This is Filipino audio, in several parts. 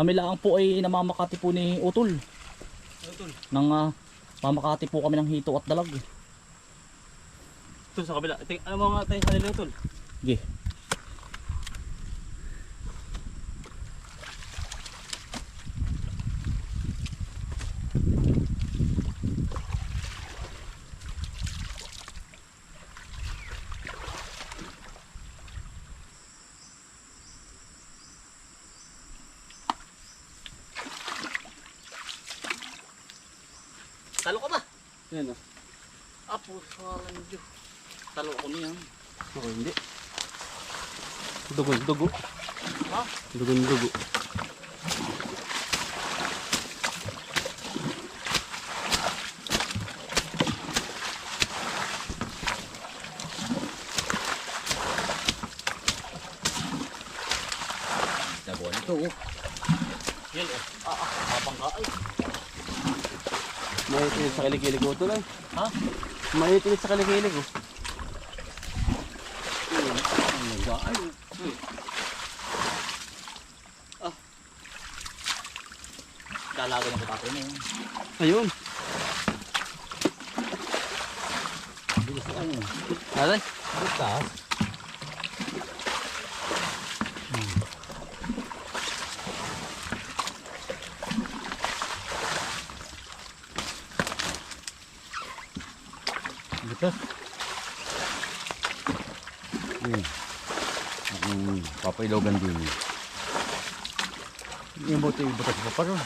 Kami lang po ay namamakati po ni Utol. Utol. Nang ah, mamakati po kami ng hito at dalag. Ito sa kabila. Ano mga tayo sa nila Utol? Sige. Talo ka ba? Yan o. Apo, salang Diyo. Talo ako niyan. Ako hindi. Dugo, dugo. Ha? Dugo, dugo. Dabuan ito oh. Yan oh. Ah, ah, mabangga ay. Maitinit sa kilig-kilig ko lang. Ha? Maitinit sa kilig-kilig ko. Ay. Ah. Dalaga ng kapatid mo. Ayun. Bilis na ano. Aray. Bukas. Butas. Hmm. Ang papailogan din. Yung buti butas pa pa ron.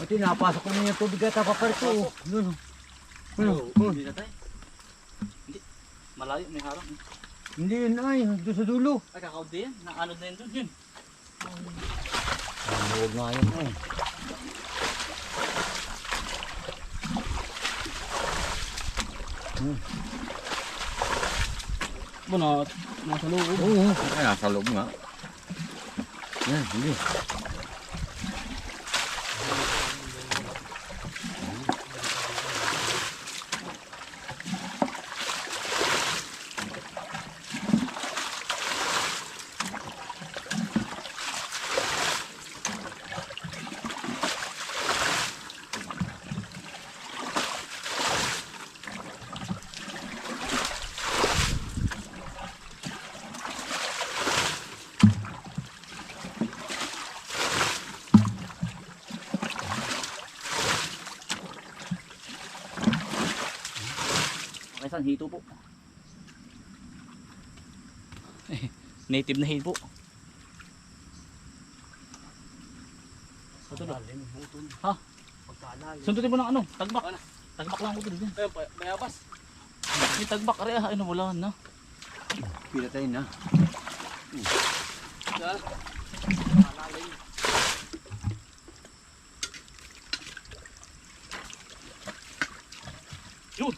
Buti napasok ko na yung tubig at paparito. Doon. Ano? Oh, hindi na tayo. Hindi. Malayo, may harang. Hindi yun ay, doon sa dulo. Ay, kakaunti yan. Naanod na yun doon. Yun. Ang huwag nga yun ay. Ba na, nasa loob. Oo, ay nasa loob nga. Yan, hindi. Hito po. Eh, Native na hito po. Patulog. Ha? Pagkalalim. Sundutin mo ng ano? Tagbak. Tagbak lang ako dito. Ayun, pa- mayabas. May tagbak. Ari, ah, ano wala na. Pila tayo na. Yan. Yun.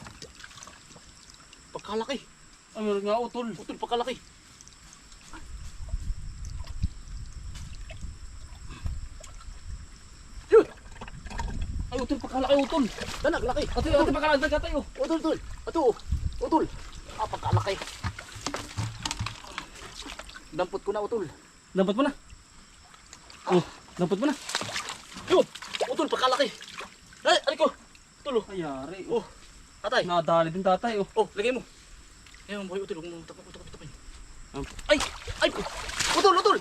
Pagkalaki. Ay, meron nga utol. Utol, pagkalaki. Ay, utol, pagkalaki, utol. Dalag, laki. Ate, ate, pagkalagdag ka tayo. Utol, utol. Ito, utol. Ah, pagkalaki. Dampot ko na, utol. Dapat mo na. Oh, dapat mo na. Yun. Utol, pagkalaki. Ay, ari ko. Utol, oh. Ayari. Oh, tatay. Nadali din tatay. Oh. Oh, lagay mo. Ayun, boy, utol. Huwag mo tapos. Um. Ay, ay, utol, utol.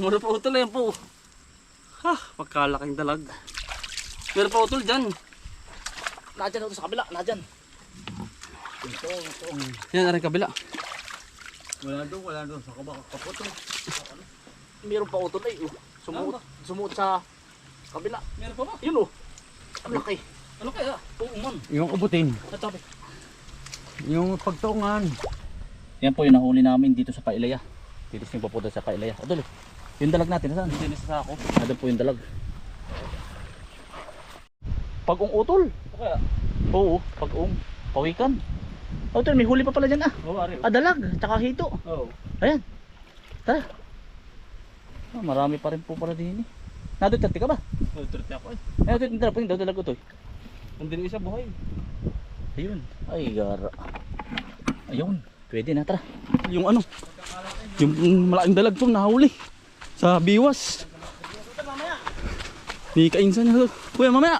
Mura pa utol yan po. Ha, pagkalaking dalag. Meron pa utol dyan. Nadyan ito sa kabila, nadyan. Ito, ito. Yan, aray kabila. Wala doon, wala doon. Sa kabaka kapoto. Meron pa utol ay. Oh. Sumuot, sumuot sa kabila. Meron pa ba? Yun oh. Ang laki. Ano kaya? Oo man. Yung abutin. Sa tabi. Yung pagtungan. Yan po yung nahuli namin dito sa Pailaya. Dito yung papunta sa Pailaya. O, dali. Yung dalag natin, saan? Hindi na sa ako. Nandun po yung dalag. Pag-ung utol. Kaya? Oo, pag-ung. Pawikan. O, utol, may huli pa pala dyan ah. Oo, ari. Ah, dalag. Tsaka hito. Oo. Ayan. Tara. Ah, marami pa rin po pala din eh. Nadutati ka ba? Oh, turte ako eh. Ito yung dalag po yung dalag ko to. Nandun isa buhay. Ayun. Ay, gara. Ayun. Pwede na, tara. Yung ano? Yung malaking dalag to nahuli. Sa biwas. Di kainsan na. Kuya, mamaya.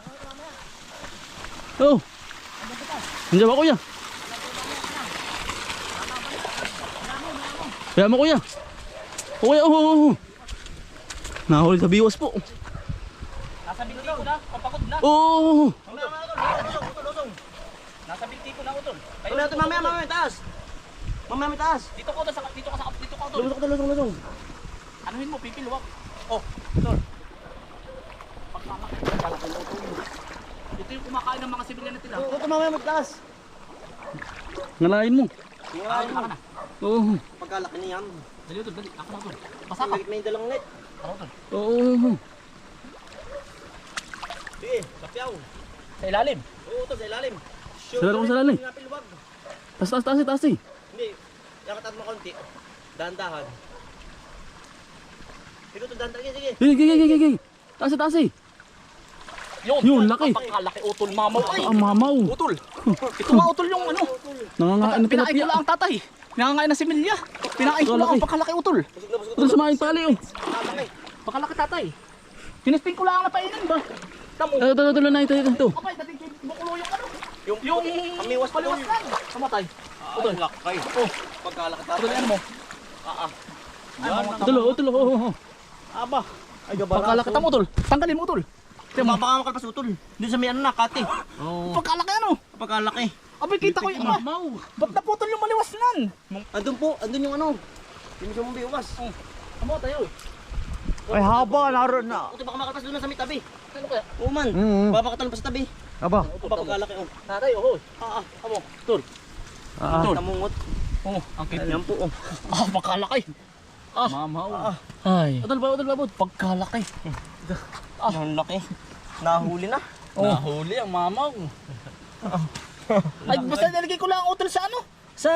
Oh. Nandiyan ba kuya? Kaya mo kuya. Oh, kuya, oh, oh, oh. Nahuli sa biwas po. Nasa binti ko na, papakod na. Oh. Nasa binti ko na utol. Kayo Mamaya, ito, mamaya, mamaya, taas. Mamaya, may taas. Dito ko sa dito ka sa dito ka utol. Lumusok to, lusok, lusok. Anuhin mo, pipilwak. Oh, utol. Pagkamakit Ito yung kumakain ng mga sibilyan natin ah. Ito, ito, mamaya, may taas. Ngalain mo. Ay, baka na. Oh. Pagkalaki niyan. Dali utol, dali. Ako na utol. Basa ka. May, may dalang net. Tara utol. Oh. Sige, kapyaw. Sa ilalim. Oo, ito, sa ilalim. Sa ilalim, sa. Pinapilwag. Taas, taas, taas, taas eh. Hindi, yakatan mo konti. Dahan-dahan. Sige, ito, dahan-dahan. Sige, sige. Sige, sige, sige, sige. Taas, taas eh. Yun, Yun, laki. Pagkalaki utol mamaw. Ay, Ah, mamaw. utol. Ito nga utol yung ano. Nangangain ng Pinain ko tilapia. lang ang tatay. Nangangain na si Milya. Pinain ko lang ang Kalaki. pagkalaki utol. Ito sa mga tali oh. Pagkalaki tatay. Tinisting ko lang na painan ba? Tamo. Ito, ito, ito, na, ito, ito. Abay, dating bukulo yung ano. Yung, Yung Kamiwas pa lang. Kamatay. Utol. Lakay. Oh, Pagkalaki utol ano mo? Ito, lo, ito, lo, oh, oh, oh. Aba. Ay, gabara. Pagkalaki tamo utol. Tanggalin mo utol. Mo, baka makalpas utol. Doon sa may ano na, kati. Oh. Pagkalaki ano? Pagkalaki. Abay, kita ko yung ama. Ba't naputol yung maliwas nan? Andun po, andun yung ano. Hindi mo biwas. Amo tayo eh. Ay haba, naroon na. Utol, baka makalpas doon sa may tabi. Ano kaya? Oo man. Mm. Baka makatalon pa sa tabi. Aba. Pagkalaki oh. Tatay, oh. Ah, ah. Amo, tol. Ah, Tol. Namungot. Oh, ang kit. Ayan po oh. Ah, pagkalaki. Ah, Mamaw. ay. Utol ba, utol ba, utol? Pagkalaki. Ang laki. Nahuli na. Nahuli ang mamaw. Ay, basta nilagay ko lang ang utol sa ano? Sa...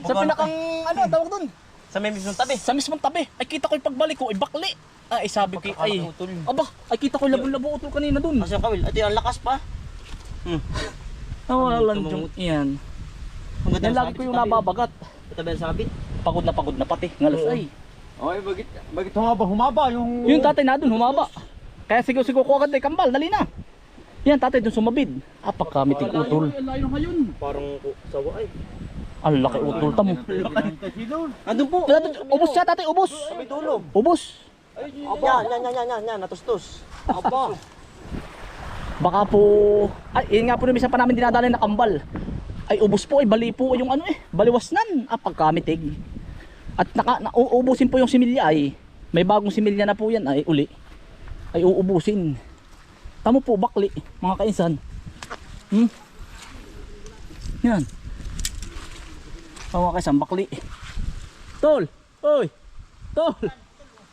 sa pinakang, ano, tawag doon? Sa may mismong tabi. Sa mismong tabi. Ay, kita ko yung pagbalik ko, ay bakli. Ay, sabi ko, ay, utol. aba, ay kita ko yung labo-labo utol kanina doon. Kasi yung kawil. Ito yung lakas pa. Nawalan Tumungod. yung iyan. Ang ganda Yan lagi ko yung nababagat. Ito ba yung sabit? Pagod na pagod na pati. Ngalas ay. Ay, bagit, bagit humaba, humaba yung... Yung tatay na doon, humaba. Kaya sigaw-sigaw ko agad ay kambal, dali na. Yan tatay doon sumabid. Apak kamiting utol. Layo ng hayon. Parang sawa ay. Ang laki utol tamo. Andun po. Ubus siya tatay, ubus. May dulo. Ubus. Yan, yan, yan, yan, yan, natustos. Aba. Baka po, ay, yun nga po namin sa pa namin dinadala na kambal. Ay, ubos po, ay bali po yung ano eh, baliwasnan. Ah, pagkamitig. At naka, na, uubusin po yung similya ay, may bagong similya na po yan ay uli. Ay uubusin. Tamo po, bakli, mga kainsan. Hmm? Yan. Oh, mga kainsan, bakli. Tol! Oy! Tol!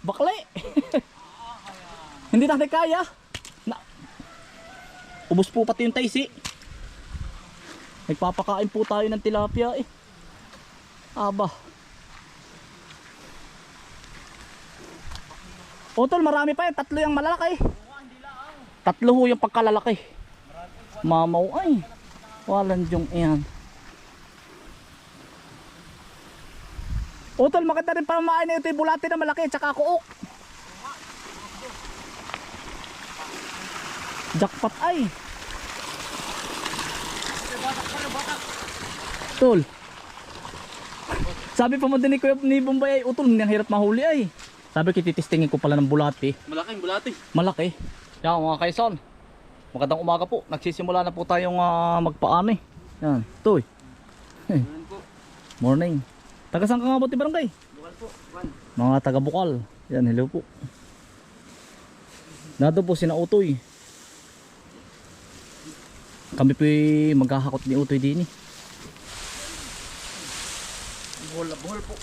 Bakli! Hindi natin kaya. Na, Ubus po pati yung taisi. Nagpapakain po tayo ng tilapia eh. Aba. Utol, marami pa yan. Tatlo yung malalaki. Tatlo ho yung pagkalalaki. Mamaw ay. Walang yung iyan. Utol, maganda rin pamain na ito yung bulati na malaki tsaka kuok. Jackpot ay. Tol. Sabi pa mo din ni Kuya ni Bombay ay utol, hindi ang hirap mahuli ay. Sabi ko titistingin ko pala ng bulati. Malaking bulati. Malaki. Yan mga kaison. Magandang umaga po. Nagsisimula na po tayong uh, magpaan eh. Yan. Toy. Eh. Morning. Taga saan ka nga ba ti barangay? Bukal po, Juan. Mga taga Bukal. Yan, hello po. Nado po sina Utoy. Kami po maghahakot ni Utoy din eh. Buhol na buhol po.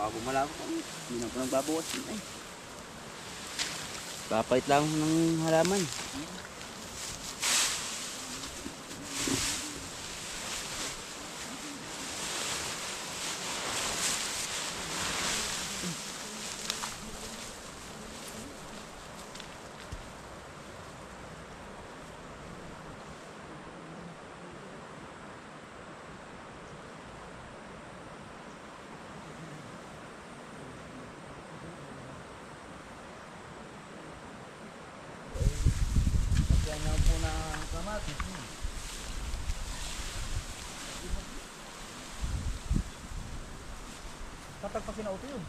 Bago malabo kami. Hindi na po nagbabawas ay. Papait lang ng halaman. Tatagpasin na auto yun.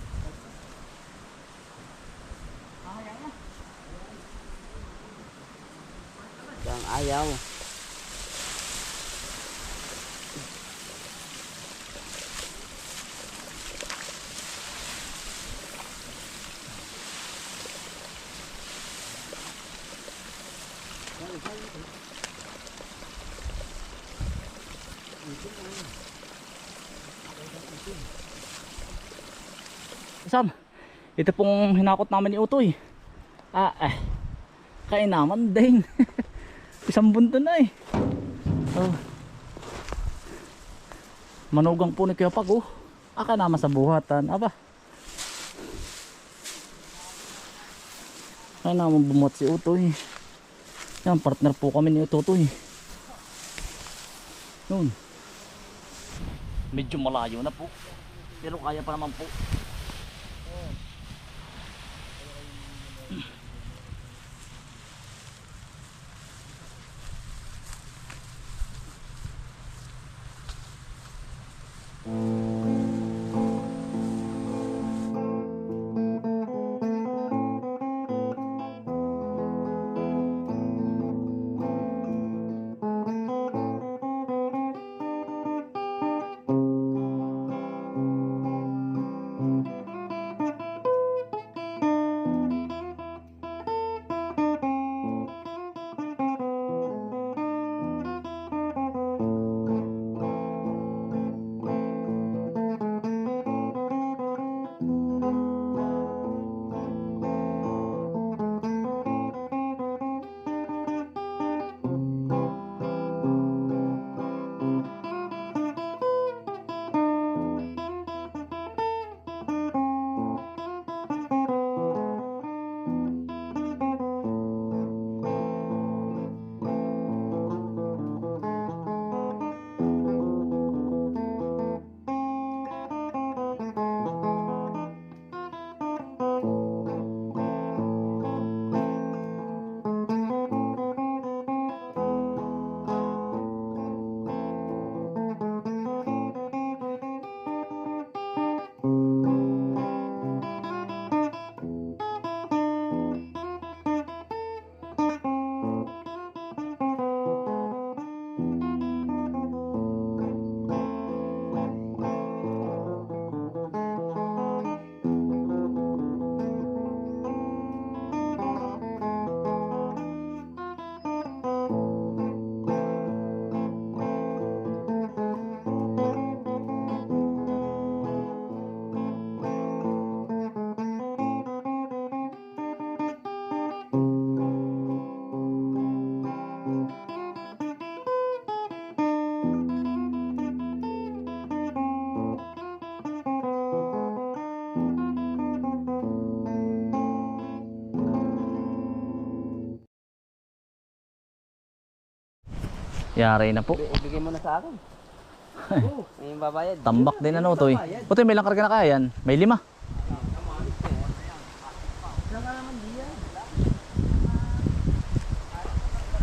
Ang ayaw. Sam, ito pong hinakot namin ni Utoy. Ah, eh. Kain naman din. Isang bunto na eh. Oh. Manugang po ni Kuya Pag oh. Aka naman sa buhatan. Aba. Kaya naman bumuhat si Utoy. Yan, partner po kami ni Utoy. Yun. Medyo malayo na po. Pero kaya pa naman po. Yari na po. Ibigay mo na sa akin. Oo, may babayad. Tambak din ano to eh. Puti may lang karga na kaya yan. May lima.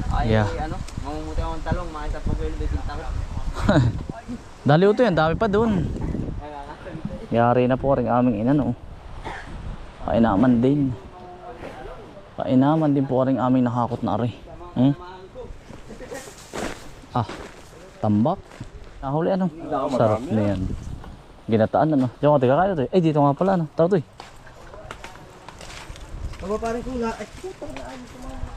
Ay, Yeah. ano, mamumuti akong talong, mga isa po kayo bitin talong. Dali to yan. Dami pa dun. Yari na po rin aming ina no. Kainaman din. Kainaman din po rin aming nakakot na ari. Hmm? Ah, tambak. Nahuli ano? Sarap na yan. Ginataan ano? Diyan ka, tiga kayo to. Eh, dito nga pala ano. Tao to eh. Baba pa rin kula. Ay, puta na mga.